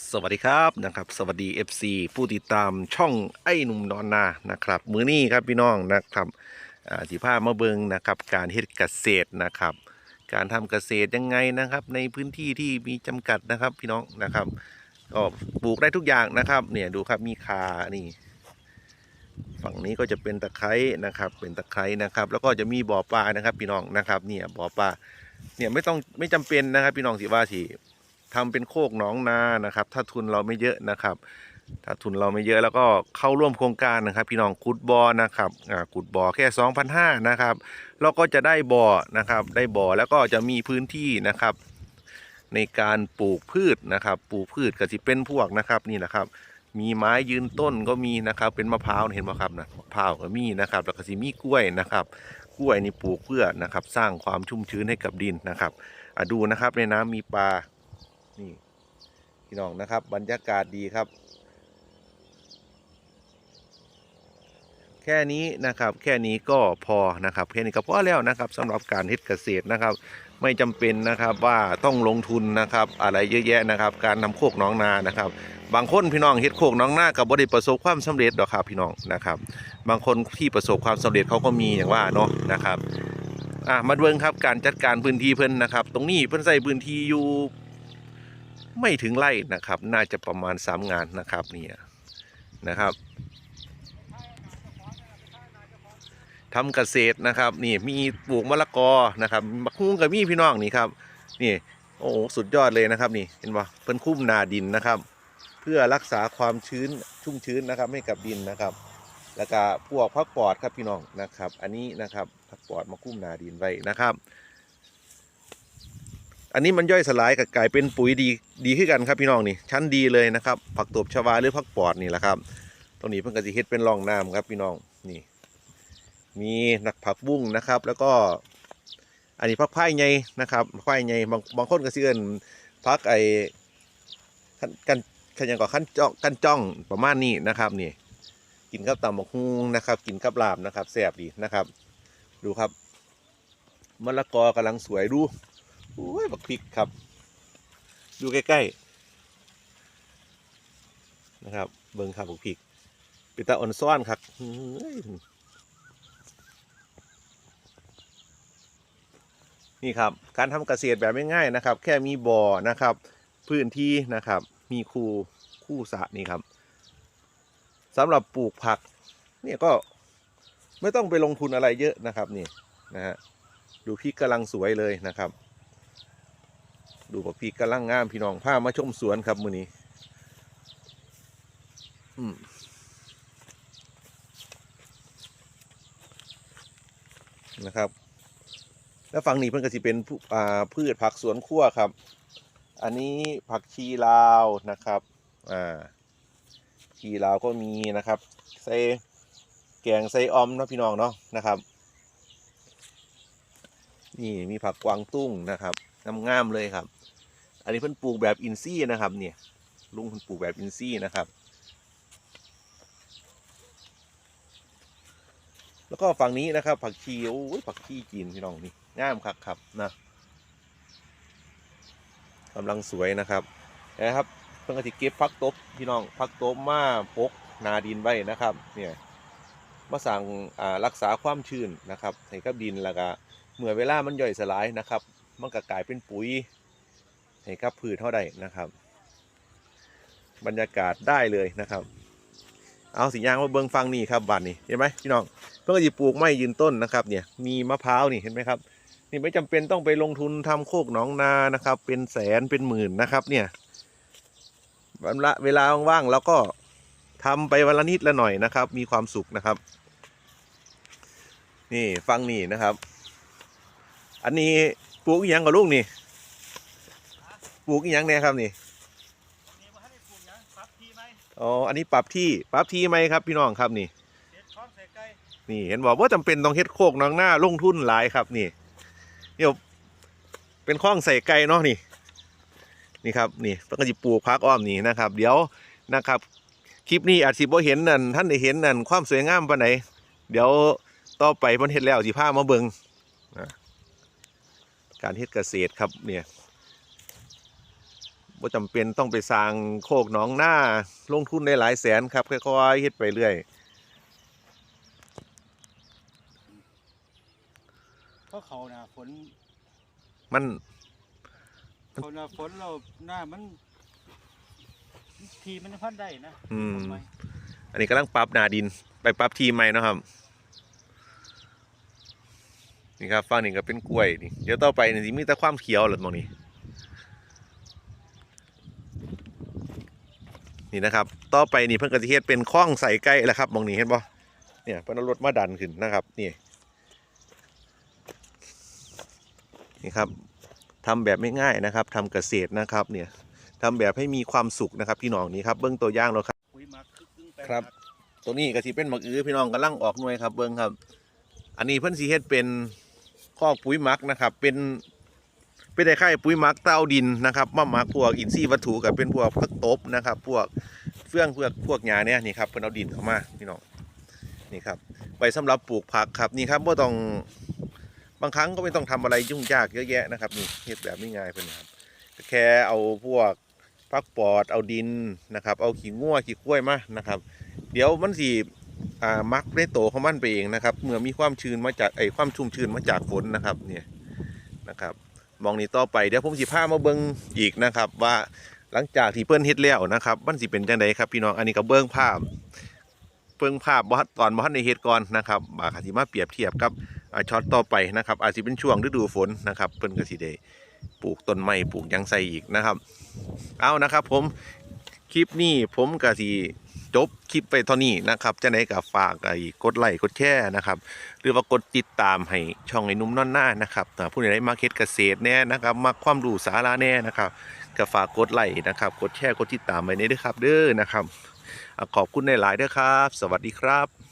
สวัสดีครับนะครับ สวัสดี FC ผู้ติดตามช่องไอ้หนุ่มนอนนานะครับ มือนี้ครับพี่น้องนะครับอ่าสิพามาเบิงนะครับ การเฮ็ดเกษตรนะครับ การทำเกษตรยังไงนะครับ ในพื้นที่ที่มีจำกัดนะครับ พี่น้องนะครับก็ปลูกได้ทุกอย่างนะครับเนี่ยดูครับมีคานี่ ฝั่งนี้ก็จะเป็นตะไคร้นะครับ เป็นตะไคร้นะครับ แล้วก็จะมีบ่อปลานะครับ พี่น้องนะครับ เนี่ยบ่อปลาเนี่ยไม่ต้องไม่จำเป็นนะครับ พี่น้องสิว่าสิ ทำเป็นโคกหนองนานะครับ ถ้าทุนเราไม่เยอะนะครับ ถ้าทุนเราไม่เยอะแล้วก็เข้าร่วมโครงการนะครับ พี่น้องขุดบ่อนะครับขุดบ่อแค่2,500นะครับเราก็จะได้บ่อนะครับได้บ่อแล้วก็จะมีพื้นที่นะครับ ในการปลูกพืชนะครับ ปลูกพืชก็จะเป็นพวกนะครับนี่นะครับมีไม้ยืนต้นก็มีนะครับ เป็นมะพร้าวเห็นไหมครับนะมะพร้าวก็มีนะครับแล้วก็สิมีกล้วยนะครับ กล้วยนี่ปลูกเพื่อนะครับ สร้างความชุ่มชื้นให้กับดินนะครับอดูนะครับในน้ำมีปลา นี่ พี่น้องนะครับ บรรยากาศดีครับ แค่นี้นะครับ แค่นี้ก็พอนะครับ แค่นี้ก็พอแล้วนะครับสำหรับการเฮ็ดเกษตรนะครับ ไม่จำเป็นนะครับว่าต้องลงทุนนะครับ อะไรเยอะแยะนะครับ การนำโคกน้องนานะครับบางคนพี่น้องเฮ็ดโคกน้องนากับบ่ได้ประสบความสำเร็จดอกครับพี่น้องนะครับ บางคนที่ประสบความสำเร็จเขาก็มีอย่างว่าเนาะนะครับอะมาเบิ่งครับการจัดการพื้นที่เพิ่นนะครับ ตรงนี้เพิ่นใส่พื้นที่อยู่ ไม่ถึงไร่นะครับ น่าจะประมาณสามงานนะครับเนี่ยนะครับทำเกษตรนะครับนี่มีปลูกมะละกอนะครับมะฮุ้งกับมีพี่น้องนี่ครับนี่โอ้โหสุดยอดเลยนะครับนี่เห็นปะเพิ่นคุ้มนาดินนะครับ เพื่อรักษาความชื้นชุ่มชื้นนะครับให้กับดินนะครับ แล้วก็พวกพักปอดครับพี่น้องนะครับ อันนี้นะครับพักปอดมาคุ้มนาดินไว้นะครับ อันนี้มันย่อยสลายกับกลายเป็นปุ๋ยดีดีขึ้นกันครับพี่น้องนี่ชั้นดีเลยนะครับ ผักตบชวาหรือผักปอดนี่แหละครับตรงนี้เพิ่งกระสิเฮ็ดเป็นร่องน้ำครับพี่น้องนี่ มีนักผักบุ้งนะครับ แล้วก็ อันนี้ผักไผ่ไงนะครับผักไผ่ไงบางบางคนก็สิเอิ้นผักไอ้กันกันกันยังก็ขั้นจ้องกันจ้องประมาณนี้นะครับนี่กินกับตำบักฮุงนะครับ กินกับลาบนะครับแซ่บดีนะครับ ดูครับมะละกอกำลังสวยดู โอ้ยบักพริกครับ ดูใกล้ๆนะครับ เบิ่งครับบักพริกป็นตาอ่อนซ้อนครับนี่ครับ การทำเกษตรแบบง่ายๆนะครับ แค่มีบ่อนะครับ พื้นที่นะครับ มีคูคู่สระนี่ครับสำหรับปลูกผัก เนี่ยก็ไม่ต้องไปลงทุนอะไรเยอะนะครับ นี่นะฮะดูพริกกำลังสวยเลยนะครับ ดูบักพริกกำลังงามพี่น้องพามาชมสวนครับมือนี้อืมนะครับ แล้วฝั่งนี้เพิ่นก็สิเป็นพืชผักสวนครัวครับ อันนี้ผักชีลาวนะครับอ่าชีลาวก็มีนะครับใส่แกงใส่ออมนะพี่น้องเนาะนะครับ นี่มีผักกวางตุ้งนะครับ งามๆเลยครับ อันนี้เพิ่นปลูกแบบอินซี่นะครับ เนี่ยลุงเพิ่นปลูกแบบอินซี่นะครับ แล้วก็ฝั่งนี้นะครับ ผักชีโอ้ยผักชีจีนพี่น้องนี่งามครับครับนะกำลังสวยนะครับนะครับเพิ่งกระติเก็บพักตบพี่น้องพักตบมาปกนาดินไว้นะครับเนี่ยมาสั่งรักษาความชื้นนะครับให้กับดินแล้วก็เมื่อเวลามันย่อยสลายนะครับ มันก็กลายเป็นปุ๋ยให้ครับพืชเท่าใดนะครับ บรรยากาศได้เลยนะครับ เอาสิยางมาเบิงฟังนี่ครับบ้านนี่เห็นไหมพี่น้องเพื่อจะปลูกไม้ยืนต้นนะครับ เนี่ยมีมะพร้าวนี่เห็นไหมครับ นี่ไม่จำเป็นต้องไปลงทุนทำโคกหนองนานะครับ เป็นแสนเป็นหมื่นนะครับเนี่ยวันละเวลาว่างๆเราก็ทำไปวันละนิดละหน่อยนะครับ มีความสุขนะครับ นี่ฟังนี่นะครับ อันนี้ ปลูกอหยังกับลูกนี่ปลูกอีหยังเนี่ยครับนี่อ๋ออันนี้ปรับที่ปรับที่ไหมครับพี่น้องครับนี่นี่เห็นบอกว่าจำเป็นต้องเฮ็ดโคกน้องหน้าลงทุนหลายครับนี่เดี๋ยวเป็นข้องใส่ไก่เนาะนี่ นี่ครับนี่แล้วก็จะปลูกพักอ้อมนี่นะครับ เดี๋ยวนะครับ คลิปนี้อาจสิบ่เห็นนั่นท่านได้เห็นนั่นความสวยงามปานไหนเดี๋ยวต่อไปมันเฮ็ดแล้วสิพามาเบิง การเฮ็ดเกษตรครับเนี่ยบ่จำเป็นต้องไปสร้างโคกหนองหน้าลงทุนได้หลายแสนครับค่อยๆเฮ็ดไปเรื่อยเพราะเขาน่ะฝนมันเขาน่ะฝนเราหน้ามัน ทีมันพันได้นะอืม ทำไมอันนี้กำลังปรับหนาดินไปปรับทีใหม่เนาะครับ นี่ครับฝั่งนี้ก็เป็นกล้วยนี่เดี๋ยวต่อไปนี่สิมีแต่ความเขียวหล่ะหมองนี้ นี่นะครับ ต่อไปนี่เพิ่นก็สิเฮ็ดเป็นคลองใส่ไก่แล้วครับหมองนี้เห็นบ่เนี่ยเพิ่นเอารถมาดันขึ้นนะครับนี่นี่ครับทำแบบไม่ง่ายนะครับทำเกษตรนะครับเนี่ยทำแบบให้มีความสุขนะครับพี่น้องนี่ครับเบื้องตัวอย่างแล้วครับปุ๋ยหมักคือครึ่งแปลงครับตัวนี้ก็สิเป็นหมักอื้อพี่น้องกำลังออกหน่วยครับเบิ้งครับ อันนี้เพิ่นสิเฮ็ดเป็น คอกปุ๋ยมักนะครับ เป็นเป็นได้ค่ายปุ๋ยมักเต้าดินนะครับมามักพวกอินทรีย์วัตถุกับเป็นพวกผักตบนะครับ พวกเฟื่องพวกพวกหญ้าเนี่ยนี่ครับเพิ่นเอาดินเข้ามาพี่น้องนี่ครับไปสำหรับปลูกผักครับนี่ครับบ่ต้องบางครั้งก็ไม่ต้องทำอะไรยุ่งยากเยอะแยะนะครับนี่เฮ็ดแบบง่ายๆเพิ่นนะครับแค่เอาพวกพักปอดเอาดินนะครับ เอาขี้งัวขี้ข้วยมานะครับ เดี๋ยวมันสิอ่ มักได้โตของมันไปเองนะครับ เมื่อมีความชื้นมาจากไอความชุ่มชื้นมาจากฝนนะครับเนี่ยนะครับมองนี้ต่อไปเดี๋ยวผมสิพามาเบิ่งอีกนะครับ ว่าหลังจากที่เปิ้นเฮ็ดแล้วนะครับมันสิเป็นจังไดครับพี่น้องอันนี้ก็เบิ่งภาพเบิ่งภาพบทตอนบ่ทันเฮ็ดก่อนนะครับบาคสิมาเปรียบเทียบกับช็อตต่อไปนะครับ อาจสิเป็นช่วงฤดูฝนนะครับเพิ่นก็สิได้ปลูกต้นไม้ปลูกยังใส่อีกนะครับ เอานะครับ ผมคลิปนี้ผมก็สิ จบคลิปไปเท่านี้นะครับจะไหนกับฝากไอ้กดไลค์กดแชร์นะครับ หรือว่ากดติดตามให้ช่องไอ้นุ่มนอนหน้านะครับผู้ใดมาเก็ตเกษตรแน่นะครับมาความรู้สาระแน่นะครับก็ฝากกดไลค์นะครับ กดแชร์กดติดตามไว้ในด้วยครับ เด้อนะครับขอบคุณในหลายเด้อครับ สวัสดีครับ